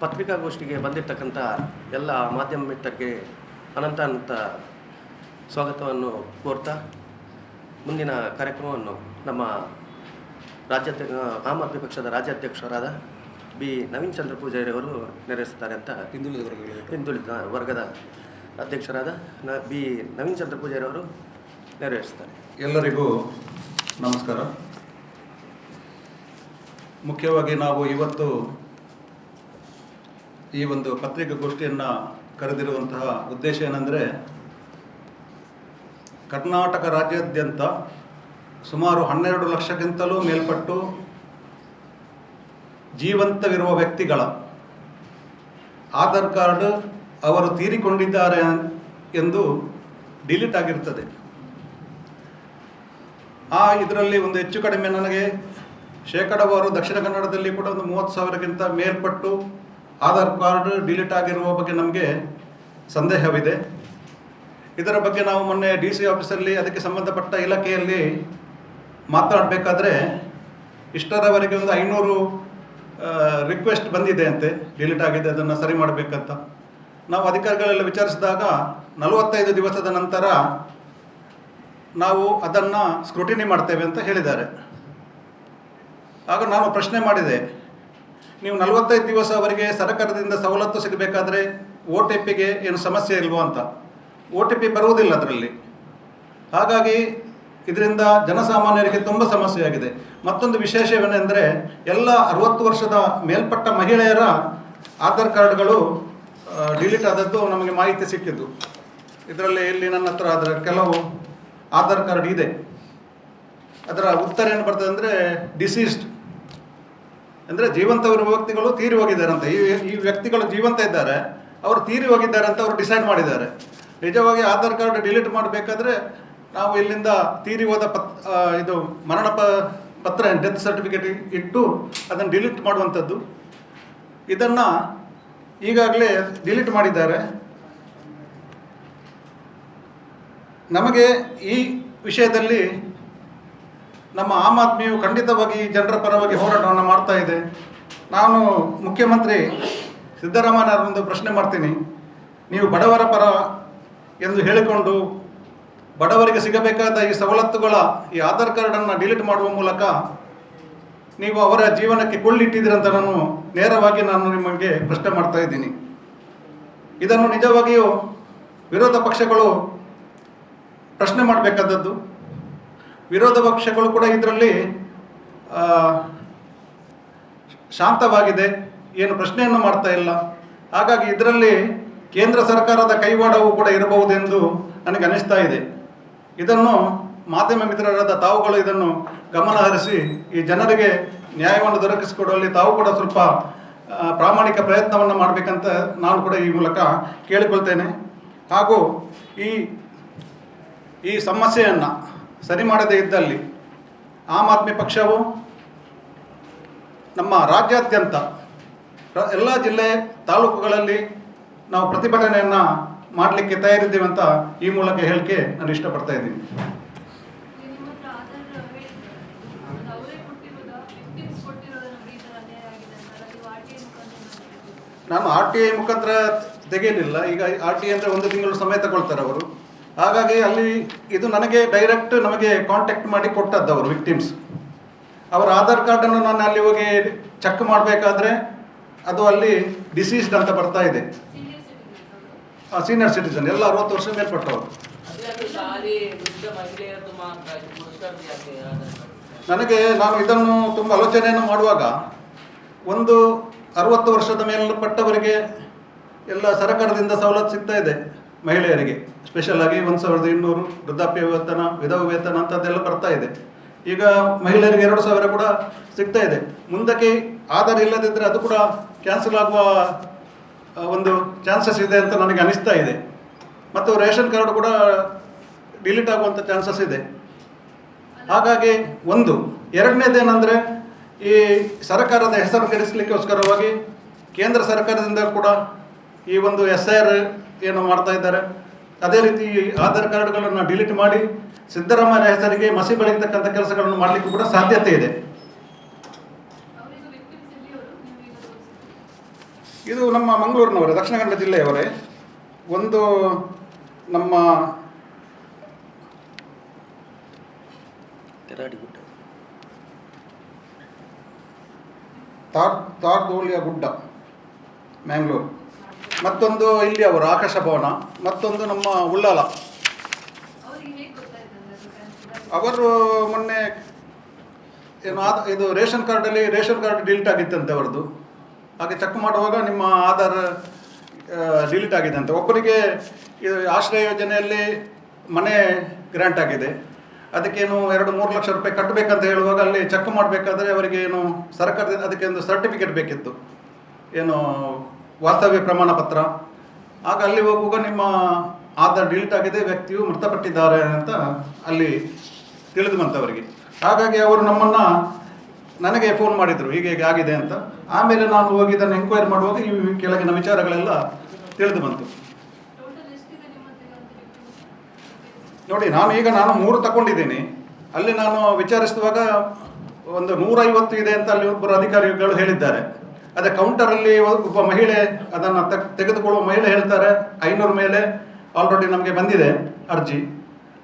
ಪತ್ರಿಕಾಗೋಷ್ಠಿಗೆ ಬಂದಿರತಕ್ಕಂಥ ಎಲ್ಲ ಮಾಧ್ಯಮ ಮಿತ್ರರಿಗೆ ಅನಂತ ಅನಂತ ಸ್ವಾಗತವನ್ನು ಕೋರ್ತಾ ಮುಂದಿನ ಕಾರ್ಯಕ್ರಮವನ್ನು ನಮ್ಮ ರಾಜ್ಯಾಧ್ಯ ಆಮ್ ಆದ್ಮಿ ಪಕ್ಷದ ರಾಜ್ಯಾಧ್ಯಕ್ಷರಾದ ಬಿ ನವೀನ್ ಚಂದ್ರ ಪೂಜಾರಿ ಅವರು ನೆರವೇರಿಸ್ತಾರೆ ಅಂತ ಹಿಂದುಳಿದ ಹಿಂದುಳಿದ ವರ್ಗದ ಅಧ್ಯಕ್ಷರಾದ ನ ಬಿ ನವೀನ್ ಚಂದ್ರ ಪೂಜಾರಿ ಅವರು ನೆರವೇರಿಸ್ತಾರೆ ಎಲ್ಲರಿಗೂ ನಮಸ್ಕಾರ. ಮುಖ್ಯವಾಗಿ ನಾವು ಇವತ್ತು ಈ ಒಂದು ಪತ್ರಿಕಾಗೋಷ್ಠಿಯನ್ನು ಕರೆದಿರುವಂತಹ ಉದ್ದೇಶ ಏನಂದರೆ, ಕರ್ನಾಟಕ ರಾಜ್ಯಾದ್ಯಂತ ಸುಮಾರು ಹನ್ನೆರಡು ಲಕ್ಷಕ್ಕಿಂತಲೂ ಮೇಲ್ಪಟ್ಟು ಜೀವಂತವಿರುವ ವ್ಯಕ್ತಿಗಳ ಆಧಾರ್ ಕಾರ್ಡ್ ಅವರು ತೀರಿಕೊಂಡಿದ್ದಾರೆ ಎಂದು ಡಿಲೀಟ್ ಆಗಿರ್ತದೆ. ಆ ಇದರಲ್ಲಿ ಒಂದು ಹೆಚ್ಚು ಕಡಿಮೆ ನನಗೆ ಶೇಕಡವಾರು ದಕ್ಷಿಣ ಕನ್ನಡದಲ್ಲಿ ಕೂಡ ಒಂದು ಮೂವತ್ತು ಸಾವಿರಕ್ಕಿಂತ ಮೇಲ್ಪಟ್ಟು ಆಧಾರ್ ಕಾರ್ಡ್ ಡಿಲೀಟ್ ಆಗಿರುವ ಬಗ್ಗೆ ನಮಗೆ ಸಂದೇಹವಿದೆ. ಇದರ ಬಗ್ಗೆ ನಾವು ಮೊನ್ನೆ ಡಿ ಸಿ ಆಫೀಸಲ್ಲಿ ಅದಕ್ಕೆ ಸಂಬಂಧಪಟ್ಟ ಇಲಾಖೆಯಲ್ಲಿ ಮಾತನಾಡಬೇಕಾದ್ರೆ ಇಷ್ಟರವರೆಗೆ ಒಂದು ಐನೂರು ರಿಕ್ವೆಸ್ಟ್ ಬಂದಿದೆ ಅಂತೆ. ಡಿಲೀಟ್ ಆಗಿದೆ, ಅದನ್ನು ಸರಿ ಮಾಡಬೇಕಂತ. ನಾವು ಅಧಿಕಾರಿಗಳೆಲ್ಲ ವಿಚಾರಿಸಿದಾಗ ನಲವತ್ತೈದು ದಿವಸದ ನಂತರ ನಾವು ಅದನ್ನು ಸ್ಕ್ರೂಟಿನಿ ಮಾಡ್ತೇವೆ ಅಂತ ಹೇಳಿದ್ದಾರೆ. ಆಗ ನಾನು ಪ್ರಶ್ನೆ ಮಾಡಿದೆ ನೀವು ನಲವತ್ತೈದು ದಿವಸ ಅವರಿಗೆ ಸರ್ಕಾರದಿಂದ ಸವಲತ್ತು ಸಿಗಬೇಕಾದ್ರೆ ಒ ಟಿ ಪಿಗೆ ಏನು ಸಮಸ್ಯೆ ಇಲ್ವೋ ಅಂತ. ಒ ಟಿ ಪಿ ಬರುವುದಿಲ್ಲ ಅದರಲ್ಲಿ. ಹಾಗಾಗಿ ಇದರಿಂದ ಜನಸಾಮಾನ್ಯರಿಗೆ ತುಂಬ ಸಮಸ್ಯೆಯಾಗಿದೆ ಮತ್ತೊಂದು ವಿಶೇಷವೇನೆಂದರೆ ಎಲ್ಲ ಅರವತ್ತು ವರ್ಷದ ಮೇಲ್ಪಟ್ಟ ಮಹಿಳೆಯರ ಆಧಾರ್ ಕಾರ್ಡ್ಗಳು ಡಿಲೀಟ್ ಆದದ್ದು ನಮಗೆ ಮಾಹಿತಿ ಸಿಕ್ಕಿದ್ದು. ಇದರಲ್ಲಿ ಇಲ್ಲಿ ನನ್ನ ಹತ್ರ ಅದರ ಕೆಲವು ಆಧಾರ್ ಕಾರ್ಡ್ ಇದೆ. ಅದರ ಉತ್ತರ ಏನು ಬರ್ತದೆ ಅಂದರೆ ಡಿಸೀಸ್ಡ್ ಅಂದರೆ ಜೀವಂತವಿರುವ ವ್ಯಕ್ತಿಗಳು ತೀರಿ ಹೋಗಿದ್ದಾರೆ ಅಂತ ಈ ಈ ವ್ಯಕ್ತಿಗಳು ಜೀವಂತ ಇದ್ದಾರೆ, ಅವರು ತೀರಿ ಹೋಗಿದ್ದಾರೆ ಅಂತ ಅವರು ಡಿಸೈಡ್ ಮಾಡಿದ್ದಾರೆ. ನಿಜವಾಗಿ ಆಧಾರ್ ಕಾರ್ಡ್ ಡಿಲೀಟ್ ಮಾಡಬೇಕಾದ್ರೆ ನಾವು ಇಲ್ಲಿಂದ ತೀರಿ ಹೋದ ಪತ್ ಇದು ಮರಣ ಪ ಪತ್ರ ಡೆತ್ ಸರ್ಟಿಫಿಕೇಟ್ ಇಟ್ಟು ಅದನ್ನು ಡಿಲೀಟ್ ಮಾಡುವಂಥದ್ದು. ಇದನ್ನು ಈಗಾಗಲೇ ಡಿಲೀಟ್ ಮಾಡಿದ್ದಾರೆ. ನಮಗೆ ಈ ವಿಷಯದಲ್ಲಿ ನಮ್ಮ ಆಮ್ ಆದ್ಮಿಯು ಖಂಡಿತವಾಗಿ ಜನರ ಪರವಾಗಿ ಹೋರಾಟವನ್ನು ಮಾಡ್ತಾ ಇದೆ. ನಾನು ಮುಖ್ಯಮಂತ್ರಿ ಸಿದ್ದರಾಮಯ್ಯನವರೊಂದು ಪ್ರಶ್ನೆ ಮಾಡ್ತೀನಿ. ನೀವು ಬಡವರ ಪರ ಎಂದು ಹೇಳಿಕೊಂಡು ಬಡವರಿಗೆ ಸಿಗಬೇಕಾದ ಈ ಸವಲತ್ತುಗಳ ಈ ಆಧಾರ್ ಕಾರ್ಡನ್ನು ಡಿಲೀಟ್ ಮಾಡುವ ಮೂಲಕ ನೀವು ಅವರ ಜೀವನಕ್ಕೆ ಕೊಳ್ಳಿಟ್ಟಿದ್ದೀರಂತ ನಾನು ನೇರವಾಗಿ ನಾನು ನಿಮಗೆ ಪ್ರಶ್ನೆ ಮಾಡ್ತಾ ಇದ್ದೀನಿ. ಇದನ್ನು ನಿಜವಾಗಿಯೂ ವಿರೋಧ ಪಕ್ಷಗಳು ಪ್ರಶ್ನೆ ಮಾಡಬೇಕಾದದ್ದು. ವಿರೋಧ ಪಕ್ಷಗಳು ಕೂಡ ಇದರಲ್ಲಿ ಶಾಂತವಾಗಿದೆ, ಏನು ಪ್ರಶ್ನೆಯನ್ನು ಮಾಡ್ತಾ ಇಲ್ಲ. ಹಾಗಾಗಿ ಇದರಲ್ಲಿ ಕೇಂದ್ರ ಸರ್ಕಾರದ ಕೈವಾಡವೂ ಕೂಡ ಇರಬಹುದೆಂದು ನನಗೆ ಅನಿಸ್ತಾ ಇದೆ. ಇದನ್ನು ಮಾಧ್ಯಮ ಮಿತ್ರರಾದ ತಾವುಗಳು ಇದನ್ನು ಗಮನಹರಿಸಿ ಈ ಜನರಿಗೆ ನ್ಯಾಯವನ್ನು ದೊರಕಿಸಿಕೊಡುವಲ್ಲಿ ತಾವು ಕೂಡ ಸ್ವಲ್ಪ ಪ್ರಾಮಾಣಿಕ ಪ್ರಯತ್ನವನ್ನು ಮಾಡಬೇಕಂತ ನಾನು ಕೂಡ ಈ ಮೂಲಕ ಕೇಳಿಕೊಳ್ತೇನೆ. ಹಾಗೂ ಈ ಈ ಸಮಸ್ಯೆಯನ್ನು ಸರಿ ಮಾಡದೇ ಇದ್ದಲ್ಲಿ ಆಮ್ ಆದ್ಮಿ ಪಕ್ಷವು ನಮ್ಮ ರಾಜ್ಯಾದ್ಯಂತ ಎಲ್ಲ ಜಿಲ್ಲೆ ತಾಲೂಕುಗಳಲ್ಲಿ ನಾವು ಪ್ರತಿಭಟನೆಯನ್ನು ಮಾಡಲಿಕ್ಕೆ ತಯಾರಿದ್ದೇವೆ ಅಂತ ಈ ಮೂಲಕ ಹೇಳಿಕೆ ನಾನು ಇಷ್ಟಪಡ್ತಾ ಇದ್ದೀನಿ. ನಾನು ಆರ್ ಟಿ ಐ ಮುಖಾಂತರ ತೆಗೆಯಲಿಲ್ಲ. ಈಗ ಆರ್ ಟಿ ಐ ಅಂದರೆ ಒಂದು ತಿಂಗಳು ಸಮಯ ತಗೊಳ್ತಾರೆ ಅವರು. ಹಾಗಾಗಿ ಅಲ್ಲಿ ಇದು ನನಗೆ ಡೈರೆಕ್ಟ್ ನಮಗೆ ಕಾಂಟ್ಯಾಕ್ಟ್ ಮಾಡಿ ಕೊಟ್ಟದ್ದು ಅವರು ವಿಕ್ಟಿಮ್ಸ್ ಅವರ ಆಧಾರ್ ಕಾರ್ಡನ್ನು ನಾನು ಅಲ್ಲಿ ಹೋಗಿ ಚೆಕ್ ಮಾಡಬೇಕಾದ್ರೆ ಅದು ಅಲ್ಲಿ ಡಿಸೀಸ್ಡ್ ಅಂತ ಬರ್ತಾ ಇದೆ. ಸೀನಿಯರ್ ಸಿಟಿಸನ್ ಎಲ್ಲ ಅರವತ್ತು ವರ್ಷ ಮೇಲ್ಪಟ್ಟವರು. ನನಗೆ ನಾನು ಇದನ್ನು ತುಂಬ ಆಲೋಚನೆಯನ್ನು ಮಾಡುವಾಗ ಒಂದು ಅರವತ್ತು ವರ್ಷದ ಮೇಲ್ಪಟ್ಟವರಿಗೆ ಎಲ್ಲ ಸರ್ಕಾರದಿಂದ ಸವಲತ್ತು ಸಿಗ್ತಾ ಇದೆ. ಮಹಿಳೆಯರಿಗೆ ಸ್ಪೆಷಲ್ ಆಗಿ ಒಂದು ಸಾವಿರದ ಇನ್ನೂರು ವೃದ್ಧಾಪ್ಯ ವೇತನ, ವಿಧವ ವೇತನ ಅಂತದ್ದೆಲ್ಲ ಬರ್ತಾ ಇದೆ. ಈಗ ಮಹಿಳೆಯರಿಗೆ ಎರಡು ಸಾವಿರ ಕೂಡ ಸಿಗ್ತಾ ಇದೆ. ಮುಂದಕ್ಕೆ ಆಧಾರ ಇಲ್ಲದಿದ್ದರೆ ಅದು ಕೂಡ ಕ್ಯಾನ್ಸಲ್ ಆಗುವ ಒಂದು ಚಾನ್ಸಸ್ ಇದೆ ಅಂತ ನನಗೆ ಅನಿಸ್ತಾ ಇದೆ. ಮತ್ತು ರೇಷನ್ ಕಾರ್ಡ್ ಕೂಡ ಡಿಲೀಟ್ ಆಗುವಂಥ ಚಾನ್ಸಸ್ ಇದೆ. ಹಾಗಾಗಿ ಒಂದು, ಎರಡನೇದೇನೆಂದರೆ ಈ ಸರ್ಕಾರದ ಹೆಸರು ಕೆಡಿಸಲಿಕ್ಕೋಸ್ಕರವಾಗಿ ಕೇಂದ್ರ ಸರ್ಕಾರದಿಂದ ಕೂಡ ಈ ಒಂದು ಎಸ್ ಆರ್ ಏನು ಮಾಡ್ತಾ ಇದ್ದಾರೆ, ಅದೇ ರೀತಿ ಆಧಾರ್ ಕಾರ್ಡ್ಗಳನ್ನು ಡಿಲೀಟ್ ಮಾಡಿ ಸಿದ್ದರಾಮಯ್ಯ ಹೆಸರಿಗೆ ಮಸಿ ಬೆಳೀತಕ್ಕಂಥ ಕೆಲಸಗಳನ್ನು ಮಾಡಲಿಕ್ಕೂ ಕೂಡ ಸಾಧ್ಯತೆ ಇದೆ. ಇದು ನಮ್ಮ ಮಂಗಳೂರಿನವರೇ, ದಕ್ಷಿಣ ಕನ್ನಡ ಜಿಲ್ಲೆಯವರೇ. ಒಂದು ನಮ್ಮ ತಾರ್ ತಾರ್ದೋಳಿಯ ಗುಡ್ಡ, ಮ್ಯಾಂಗ್ಳೂರು. ಮತ್ತೊಂದು ಇಲ್ಲಿ ಅವರು, ಆಕಾಶ ಭವನ, ಮತ್ತೊಂದು ನಮ್ಮ ಉಳ್ಳಾಲ? ಅವರು ಮೊನ್ನೆ ಏನು ಆದ, ಇದು ರೇಷನ್ ಕಾರ್ಡಲ್ಲಿ, ರೇಷನ್ ಕಾರ್ಡ್ ಡಿಲೀಟ್ ಆಗಿತ್ತಂತೆ ಅವರದ್ದು. ಹಾಗೆ ಚೆಕ್ ಮಾಡುವಾಗ ನಿಮ್ಮ ಆಧಾರ್ ಡಿಲೀಟ್ ಆಗಿದೆ ಅಂತ ಒಬ್ಬರಿಗೆ ಇದು ಆಶ್ರಯ ಯೋಜನೆಯಲ್ಲಿ ಮನೆ ಗ್ರ್ಯಾಂಟ್ ಆಗಿದೆ. ಅದಕ್ಕೇನು ಎರಡು, ಮೂರು ಲಕ್ಷ ರೂಪಾಯಿ ಕಟ್ಟಬೇಕಂತ ಹೇಳುವಾಗ ಅಲ್ಲಿ ಚೆಕ್ ಮಾಡಬೇಕಾದ್ರೆ ಅವರಿಗೆ ಏನು ಸರ್ಕಾರದಿಂದ ಅದಕ್ಕೆ ಒಂದು ಸರ್ಟಿಫಿಕೇಟ್ ಬೇಕಿತ್ತು. ಏನು ವಾಸ್ತವ್ಯ ಪ್ರಮಾಣ ಪತ್ರ. ಆಗ ಅಲ್ಲಿ ಹೋಗುವಾಗ ನಿಮ್ಮ ಆಧಾರ್ ಡಿಲೀಟ್ ಆಗಿದೆ ವ್ಯಕ್ತಿಯು ಮೃತಪಟ್ಟಿದ್ದಾರೆ ಅಂತ ಅಲ್ಲಿ ತಿಳಿದು ಬಂತವರಿಗೆ ಹಾಗಾಗಿ ಅವರು ನಮ್ಮನ್ನು ನನಗೆ ಫೋನ್ ಮಾಡಿದರು, ಹೀಗೆ ಹೀಗೆ ಆಗಿದೆ ಅಂತ. ಆಮೇಲೆ ನಾನು ಹೋಗಿ ಇದನ್ನು ಎಂಕ್ವೈರಿ ಮಾಡುವಾಗ ಈ ಕೆಳಗಿನ ವಿಚಾರಗಳೆಲ್ಲ ತಿಳಿದು ಬಂತು? ನೋಡಿ, ನಾನು ಈಗ ನಾನು ಮೂರು ತಗೊಂಡಿದ್ದೀನಿ. ಅಲ್ಲಿ ನಾನು ವಿಚಾರಿಸುವಾಗ ಒಂದು ನೂರೈವತ್ತು ಇದೆ ಅಂತ ಅಲ್ಲಿ ಒಬ್ಬರು ಅಧಿಕಾರಿಗಳು ಹೇಳಿದ್ದಾರೆ. ಅದೇ ಕೌಂಟರಲ್ಲಿ ಒಬ್ಬ ಮಹಿಳೆ ಅದನ್ನು ತೆಗೆದುಕೊಳ್ಳುವ ಮಹಿಳೆ ಹೇಳ್ತಾರೆ, ಐನೂರು ಮೇಲೆ ಆಲ್ರೆಡಿ ನಮಗೆ ಬಂದಿದೆ ಅರ್ಜಿ.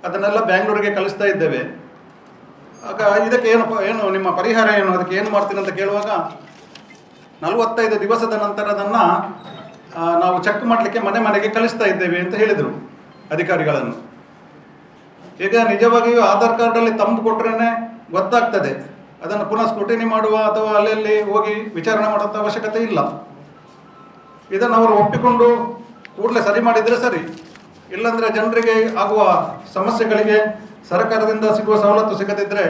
ಅದನ್ನೆಲ್ಲ ಬ್ಯಾಂಗ್ಳೂರಿಗೆ ಕಳಿಸ್ತಾ ಇದ್ದೇವೆ. ಆಗ ಇದಕ್ಕೆ ಏನು ಏನು ನಿಮ್ಮ ಪರಿಹಾರ ಏನು? ಅದಕ್ಕೆ ಏನು ಮಾಡ್ತೀನಿ ಅಂತ ಕೇಳುವಾಗ ನಲವತ್ತೈದು ದಿವಸದ ನಂತರ ಅದನ್ನು ನಾವು ಚೆಕ್ ಮಾಡಲಿಕ್ಕೆ ಮನೆ ಮನೆಗೆ ಕಳಿಸ್ತಾ ಇದ್ದೇವೆ ಅಂತ ಹೇಳಿದರು ಅಧಿಕಾರಿಗಳನ್ನು. ಈಗ ನಿಜವಾಗಿಯೂ ಆಧಾರ್ ಕಾರ್ಡಲ್ಲಿ ತಂದು ಕೊಟ್ರೇ ಗೊತ್ತಾಗ್ತದೆ. ಅದನ್ನು ಪುನಃ ಸ್ಕ್ರೂಟಿನಿ ಮಾಡುವ ಅಥವಾ ಅಲ್ಲಲ್ಲಿ ಹೋಗಿ ವಿಚಾರಣೆ ಮಾಡುವಂಥ ಅವಶ್ಯಕತೆ ಇಲ್ಲ. ಇದನ್ನು ಅವರು ಒಪ್ಪಿಕೊಂಡು ಕೂಡಲೇ ಸರಿ ಮಾಡಿದರೆ ಸರಿ. ಇಲ್ಲಾಂದರೆ ಜನರಿಗೆ ಆಗುವ ಸಮಸ್ಯೆಗಳಿಗೆ ಸರ್ಕಾರದಿಂದ ಸಿಗುವ ಸವಲತ್ತು ಸಿಗದಿದ್ದರೆ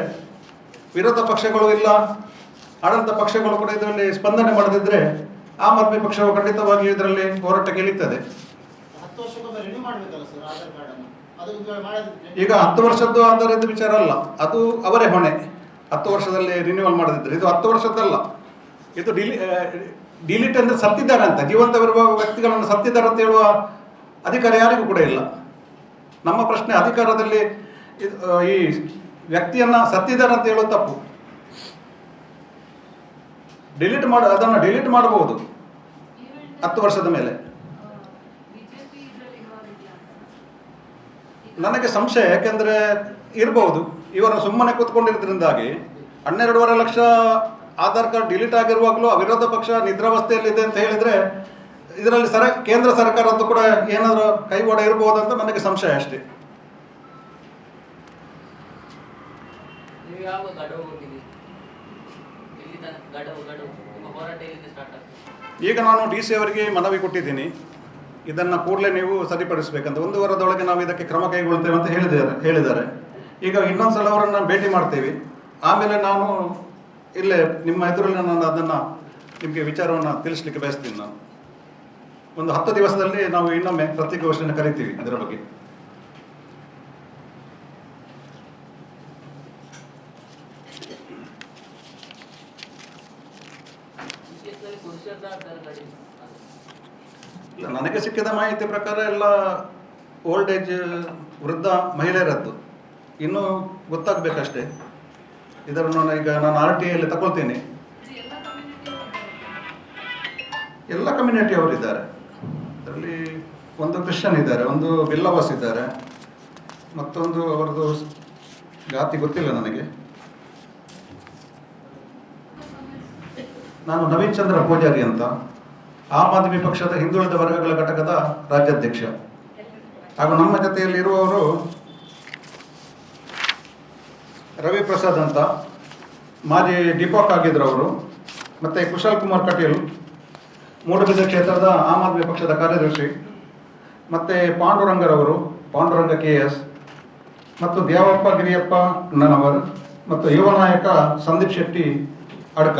ವಿರೋಧ ಪಕ್ಷಗಳು ಇಲ್ಲ ಆಡಳಿತ ಪಕ್ಷಗಳು ಕೂಡ ಇದರಲ್ಲಿ ಸ್ಪಂದನೆ ಮಾಡದಿದ್ದರೆ ಆಮ್ ಆದ್ಮಿ ಪಕ್ಷವು ಖಂಡಿತವಾಗಿ ಇದರಲ್ಲಿ ಹೋರಾಟಕ್ಕೆ ಇಳಿತದೆ. ಈಗ ಹತ್ತು ವರ್ಷದ್ದು ಆಧಾರದ ವಿಚಾರ ಅಲ್ಲ ಅದು ಅವರೇ ಹೊಣೆ. ಹತ್ತು ವರ್ಷದಲ್ಲಿ ರಿನ್ಯೂವಲ್ ಮಾಡದಿದ್ರೆ ಇದು ಹತ್ತು ವರ್ಷದ್ದಲ್ಲ. ಇದು ಡಿಲಿ ಡಿಲೀಟ್ ಅಂದ್ರೆ ಸತ್ತಿದ್ದಾರೆ ಅಂತ. ಜೀವಂತವಿರುವ ವ್ಯಕ್ತಿಗಳನ್ನು ಸತ್ತಿದ್ದಾರೆ ಅಂತ ಹೇಳುವ ಅಧಿಕಾರ ಯಾರಿಗೂ ಕೂಡ ಇಲ್ಲ. ನಮ್ಮ ಪ್ರಶ್ನೆ ಅಧಿಕಾರದಲ್ಲಿ ಈ ವ್ಯಕ್ತಿಯನ್ನ ಸತ್ತಿದ್ದಾರೆ ಅಂತ ಹೇಳೋದು ತಪ್ಪು. ಡಿಲೀಟ್ ಮಾಡ, ಅದನ್ನು ಡಿಲೀಟ್ ಮಾಡಬಹುದು. ಹತ್ತು ವರ್ಷದ ಮೇಲೆ. ನನಗೆ ಸಂಶಯ, ಯಾಕೆಂದ್ರೆ ಇರಬಹುದು ಇವರು ಸುಮ್ಮನೆ ಕೂತ್ಕೊಂಡಿರೋದ್ರಿಂದಾಗಿ ಹನ್ನೆರಡೂವರೆ ಲಕ್ಷ ಆಧಾರ್ ಕಾರ್ಡ್ ಡಿಲೀಟ್ ಆಗಿರುವಾಗಲೂ ವಿರೋಧ ಪಕ್ಷ ನಿದ್ರಾವಸ್ಥೆಯಲ್ಲಿದೆ ಅಂತ ಹೇಳಿದ್ರೆ ಇದರಲ್ಲಿ ಸರ ಕೇಂದ್ರ ಸರ್ಕಾರದ್ದು ಕೂಡ ಏನಾದರೂ ಕೈವಾಡ ಇರಬಹುದು ಅಂತ ನನಗೆ ಸಂಶಯ ಅಷ್ಟೇ. ಈಗ ನಾನು ಡಿ ಸಿ ಅವರಿಗೆ ಮನವಿ ಕೊಟ್ಟಿದ್ದೀನಿ. ಇದನ್ನು ಕೂಡಲೇ ನೀವು ಸರಿಪಡಿಸಬೇಕಂತ. ಒಂದು ವಾರದೊಳಗೆ ನಾವು ಇದಕ್ಕೆ ಕ್ರಮ ಕೈಗೊಳ್ತೇವೆ ಅಂತ ಹೇಳಿದ್ದಾರೆ ಹೇಳಿದ್ದಾರೆ. ಈಗ ಇನ್ನೊಂದು ಸಲ ಅವರನ್ನು ಭೇಟಿ ಮಾಡ್ತೇವೆ. ಆಮೇಲೆ ನಾನು ಇಲ್ಲೇ ನಿಮ್ಮ ಎದುರಲ್ಲಿ ನಾನು ಅದನ್ನು ನಿಮಗೆ ವಿಚಾರವನ್ನು ತಿಳಿಸ್ಲಿಕ್ಕೆ ಬಯಸ್ತೀನಿ ನಾನು. ಒಂದು ಹತ್ತು ದಿವಸದಲ್ಲಿ ನಾವು ಇನ್ನೊಮ್ಮೆ ಪತ್ರಿಕಾಗೋಷ್ಠಿಯನ್ನು ಕರಿತೀವಿ ಅದರ ಬಗ್ಗೆ. ಇಲ್ಲ, ನನಗೆ ಸಿಕ್ಕಿದ ಮಾಹಿತಿ ಪ್ರಕಾರ ಎಲ್ಲ ಓಲ್ಡ್ ಏಜ್ ವೃದ್ಧ ಮಹಿಳೆಯರದ್ದು. ಇನ್ನೂ ಗೊತ್ತಾಗಬೇಕಷ್ಟೇ. ಇದನ್ನು ನಾನು ಈಗ ನಾನು ಆರ್ ಟಿ ಐಯಲ್ಲಿ ತಗೊಳ್ತೀನಿ. ಎಲ್ಲ ಕಮ್ಯುನಿಟಿ ಅವರಿದ್ದಾರೆ ಅದರಲ್ಲಿ ಒಂದು ಕ್ರಿಶ್ಚಿಯನ್ ಇದ್ದಾರೆ, ಒಂದು ಬಿಲ್ಲವಾಸ್ ಇದ್ದಾರೆ, ಮತ್ತೊಂದು ಅವರದು ಜಾತಿ ಗೊತ್ತಿಲ್ಲ ನನಗೆ. ನಾನು ನವೀನ್ ಚಂದ್ರ ಪೂಜಾರಿ ಅಂತ, ಆಮ್ ಆದ್ಮಿ ಪಕ್ಷದ ಹಿಂದುಳಿದ ವರ್ಗಗಳ ಘಟಕದ ರಾಜ್ಯಾಧ್ಯಕ್ಷ. ಹಾಗೂ ನಮ್ಮ ಜೊತೆಯಲ್ಲಿ ಇರುವವರು ರವಿ ಪ್ರಸಾದ್ ಅಂತ ಮಾಜಿ ಡಿಪಾಕ್ ಆಗಿದ್ದರು ಅವರು, ಮತ್ತು ಕುಶಲ್ ಕುಮಾರ್ ಕಟೀಲ್ ಮೂಡಬಿದ್ದ ಕ್ಷೇತ್ರದ ಆಮ್ ಆದ್ಮಿ ಪಕ್ಷದ ಕಾರ್ಯದರ್ಶಿ, ಮತ್ತು ಪಾಂಡುರಂಗರವರು ಪಾಂಡುರಂಗ ಕೆ ಎಸ್, ಮತ್ತು ದೇವಪ್ಪ ಗಿರಿಯಪ್ಪ ನನವರ್ ಮತ್ತು ಯುವ ನಾಯಕ ಸಂದೀಪ್ ಶೆಟ್ಟಿ ಅಡ್ಕ.